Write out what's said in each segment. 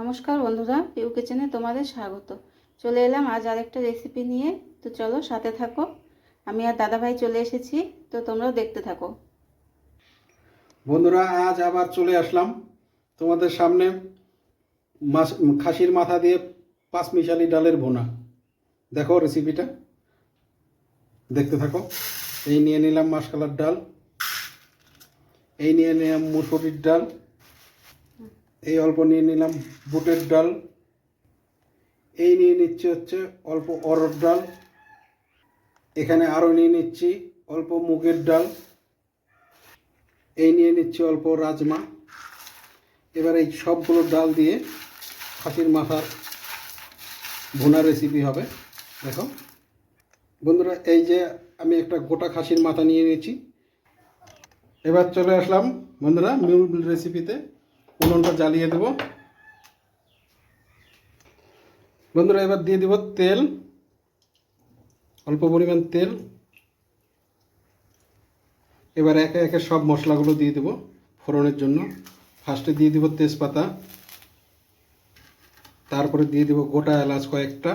নমস্কার বন্ধুরা পিউ কিচেনে তোমাদের স্বাগত। চলে এলাম আজ আরেকটা রেসিপি নিয়ে। তো চলো সাথে থাকো। আমি আর দাদাভাই চলে এসেছি, তো তোমরাও দেখতে থাকো। বন্ধুরা, আজ আবার চলে আসলাম তোমাদের সামনে খাসির মাথা দিয়ে পাঁচ মিশালি ডালের বোনা দেখো রেসিপিটা দেখতে থাকো। এই নিয়ে নিলাম মাসকালার ডাল। এই নিয়ে নিলাম মুসুরির ডাল। এই অল্প নিয়ে নিলাম বুটের ডাল। এই নিয়ে নিচ্ছি হচ্ছে অল্প অরড় ডাল। এখানে আরও নিয়ে নিচ্ছি অল্প মুগের ডাল। এই নিয়ে নিচ্ছি অল্প রাজমা। এবার এই সবগুলো ডাল দিয়ে খাসির মাথার ভুনা রেসিপি হবে। দেখো। বন্ধুরা, এই যে আমি একটা গোটা খাসির মাথা নিয়ে নিয়েছি। এবার চলে আসলাম বন্ধুরা মূল রেসিপিতে উনুনটা জ্বালিয়ে দেব। বন্ধুরা, এবার দিয়ে দেব তেল, অল্প পরিমাণ তেল। এবার একে একে সব মশলাগুলো দিয়ে দেব ফোড়নের জন্য। ফার্স্টে দিয়ে দেব তেজপাতা, তারপরে দিয়ে দেব গোটা এলাচ কয়েকটা,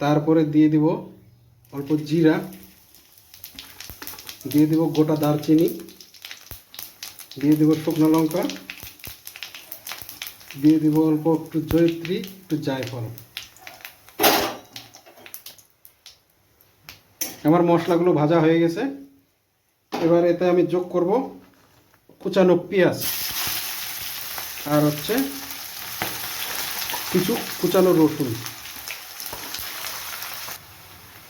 তারপরে দিয়ে দেব অল্প জিরা, দিয়ে দেব গোটা দারচিনি। দিয়ে দেব শুকনো লঙ্কা। দিয়ে দেব অল্প একটু জয়ত্রী, একটু জায়ফল। আমার মশলাগুলো ভাজা হয়ে গেছে। এবার এতে আমি যোগ করব কুচানো পেঁয়াজ। আর হচ্ছে কিছু কুচানো রসুন।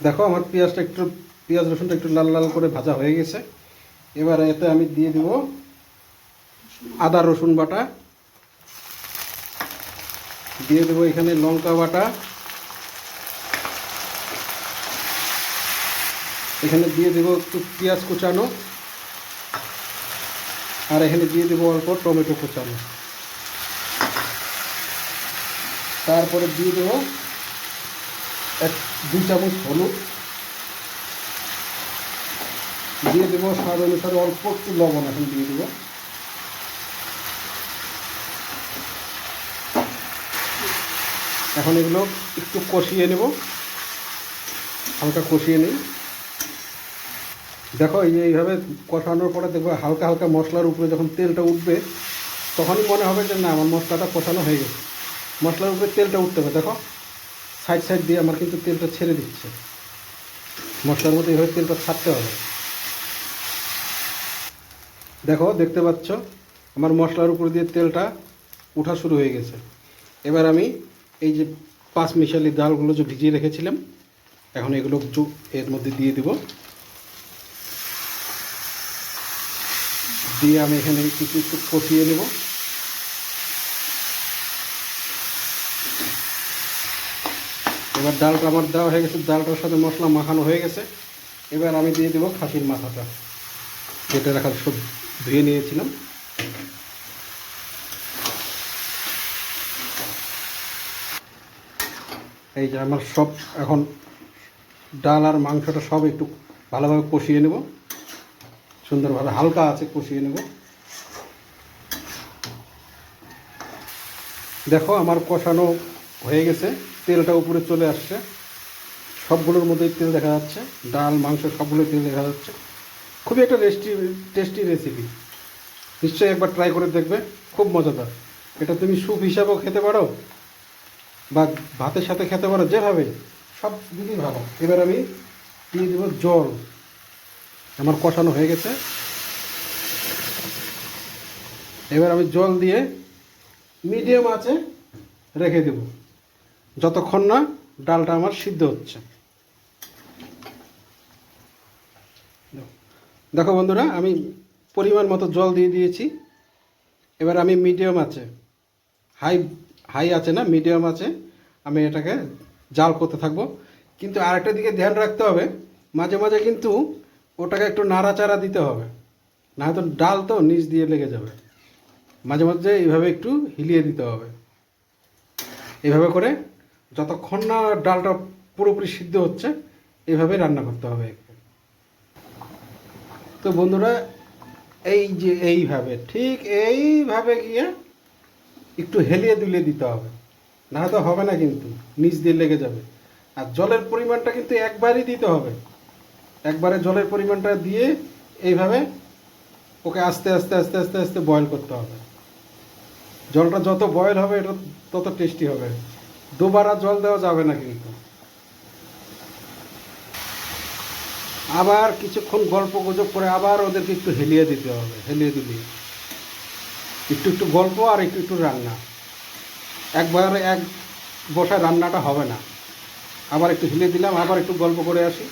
দেখো আমার পেঁয়াজটা একটু, পেঁয়াজ রসুনটা একটু লাল লাল করে ভাজা হয়ে গেছে। এবার এতে আমি দিয়ে দেব আদা রসুন বাটা। দিয়ে দেবো এখানে লঙ্কা বাটা। এখানে দিয়ে দেবো একটু পেঁয়াজ কুচানো। আর এখানে দিয়ে দেবো অল্প টমেটো কুচানো। তারপরে দিয়ে দেবো এক, দুই চামচ হলুদ। দিয়ে দেবো স্বাদ অনুসারে অল্প একটু লবণ এখন দিয়ে দেবো। এখন এগুলো একটু কষিয়ে নেব। হালকা কষিয়ে নিই। দেখো, এই যে এইভাবে কষানোর পরে দেখবে হালকা হালকা মশলার উপরে যখন তেলটা উঠবে, তখনই মনে হবে যে না, আমার মশলাটা কষানো হয়ে গেছে। মশলার উপরে তেলটা উঠতে হবে। দেখো, সাইড সাইড দিয়ে আমার কিন্তু তেলটা ছেড়ে দিচ্ছে। মশলার মধ্যে এইভাবে তেলটা ছাড়তে হবে। দেখো, দেখতে পাচ্ছ? আমার মশলার উপর দিয়ে তেলটা উঠা শুরু হয়ে গেছে। এবার আমি এই যে পাঁচ মিশালি ডালগুলো যে ভিজিয়ে রেখেছিলাম, এখন এগুলো এর মধ্যে দিয়ে দিব। দিয়ে আমি এখানে কিছু একটু কষিয়ে নেব। এবার ডালটা আমার দেওয়া হয়ে গেছে, ডালটার সাথে মশলা মাখানো হয়ে গেছে। এবার আমি দিয়ে দেবো খাসির মাথাটা কেটে রাখার সব ধুয়ে নিয়েছিলাম। এই যে আমার সব এখন ডাল আর মাংসটা সব একটু ভালোভাবে কষিয়ে নেব। সুন্দরভাবে হালকা আছে কষিয়ে নেব। দেখো আমার কষানো হয়ে গেছে, তেলটা উপরে চলে আসছে। সবগুলোর মধ্যেই তেল দেখা যাচ্ছে, ডাল, মাংস, সবগুলোই তেল দেখা যাচ্ছে। খুবই একটা টেস্টি টেস্টি রেসিপি নিশ্চয়ই একবার ট্রাই করে দেখবে, খুব মজাদার। এটা তুমি স্যুপ হিসাবেও খেতে পারো। বা ভাতের সাথে খেতে পারো, যেভাবে, সব দিকেই ভালো। এবার আমি দিয়ে দেবো জল। আমার কষানো হয়ে গেছে। এবার আমি জল দিয়ে মিডিয়াম আছে রেখে দেব। যতক্ষণ না ডালটা আমার সিদ্ধ হচ্ছে। দেখো বন্ধুরা, আমি পরিমাণ মতো জল দিয়ে দিয়েছি। এবার আমি মিডিয়াম আছে হাই হাই আছে না, মিডিয়াম আছে, আমি এটাকে জাল করতে থাকব। কিন্তু আরেকটা দিকে ধ্যান রাখতে হবে, মাঝে মাঝে কিন্তু ওটাকে একটু নাড়াচাড়া দিতে হবে না হয়তো ডাল তো নিচ দিয়ে লেগে যাবে। মাঝে মাঝে এইভাবে একটু হিলিয়ে দিতে হবে। এইভাবে করে যতক্ষণ না ডালটা পুরোপুরি সিদ্ধ হচ্ছে, এইভাবে রান্না করতে হবে। তো বন্ধুরা, এই যে এইভাবে, ঠিক এইভাবে গিয়ে একটু হেলিয়ে দুলিয়ে দিতে হবে। না তো হবে না কিন্তু, নিচ দিয়ে লেগে যাবে। আর জলের পরিমাণটা কিন্তু একবারই দিতে হবে। একবারে জলের পরিমাণটা দিয়ে এইভাবে ওকে আস্তে আস্তে আস্তে আস্তে আস্তে বয়েল করতে হবে। জলটা যত বয়েল হবে, এটা তত টেস্টি হবে। দুবার আর জল দেওয়া যাবে না কিন্তু। আবার কিছুক্ষণ গল্প গুজব করে আবার ওদেরকে একটু হেলিয়ে দিতে হবে, হেলিয়ে দিলি একটু একটু গল্প আর একটু একটু রান্না। একবার এক বসা রান্নাটা হবে না। আবার একটু হিলে দিলাম, আবার একটু গল্প করে আসি।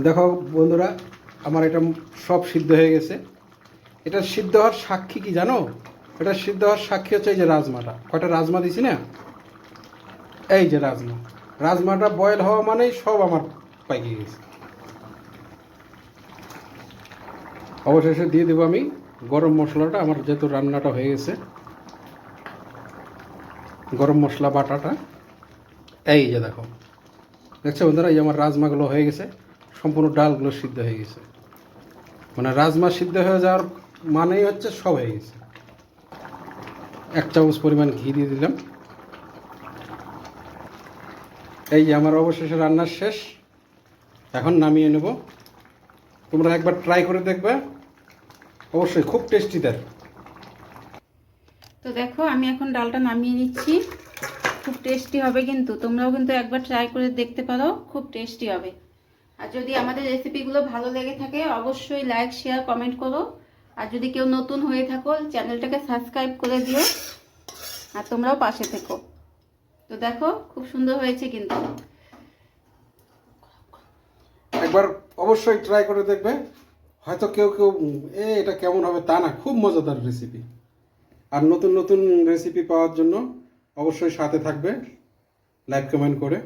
দেখো বন্ধুরা, আমার এটা সব সিদ্ধ হয়ে গেছে। এটা সিদ্ধ হওয়ার সাক্ষী কি জানো? এটা সিদ্ধ হওয়ার সাক্ষী হচ্ছে এই যে রাজমাটা। কয়টা রাজমা দিছি না? এই যে রাজমা। রাজমাটা বয়েল হওয়া মানেই সব আমার পাইকে গেছে। অবশেষে দিয়ে দেবো আমি গরম মশলাটা, আমার যেহেতু রান্নাটা হয়ে গেছে। গরম মশলা বাটাটা। এই যে দেখো। দেখছ বন্ধুরা, এই আমার রাজমাগুলো হয়ে গেছে। সম্পূর্ণ ডালগুলো সিদ্ধ হয়ে গেছে। মানে রাজমা সিদ্ধ হয়ে যাওয়ার মানেই হচ্ছে সব হয়ে গেছে। এক চামচ পরিমাণ ঘি দিয়ে দিলাম। এই যে আমার অবশেষে রান্নার শেষ। এখন নামিয়ে নেব। তোমরা একবার ট্রাই করে দেখবে। অবশ্যই খুব টেস্টি তার তো দেখো আমি এখন ডালটা নামিয়ে নিচ্ছি। খুব টেস্টি হবে কিন্তু তোমরাও কিন্তু একবার ট্রাই করে দেখতে পারো খুব টেস্টি হবে। আর যদি আমাদের রেসিপিগুলো ভালো লেগে থাকে অবশ্যই লাইক শেয়ার কমেন্ট করো। আর যদি কেউ নতুন হয়ে থাকো চ্যানেলটাকে সাবস্ক্রাইব করে দিও। আর তোমরাও পাশে থেকো। তো দেখো খুব সুন্দর হয়েছে কিন্তু। একবার অবশ্যই ট্রাই করে দেখবে। হয়তো কেউ কেউ এ, এটা কেমন হবে তা না, খুব মজাদার রেসিপি আর নতুন নতুন রেসিপি পাওয়ার জন্য অবশ্যই সাথে থাকবে। লাইক কমেন্ট করে।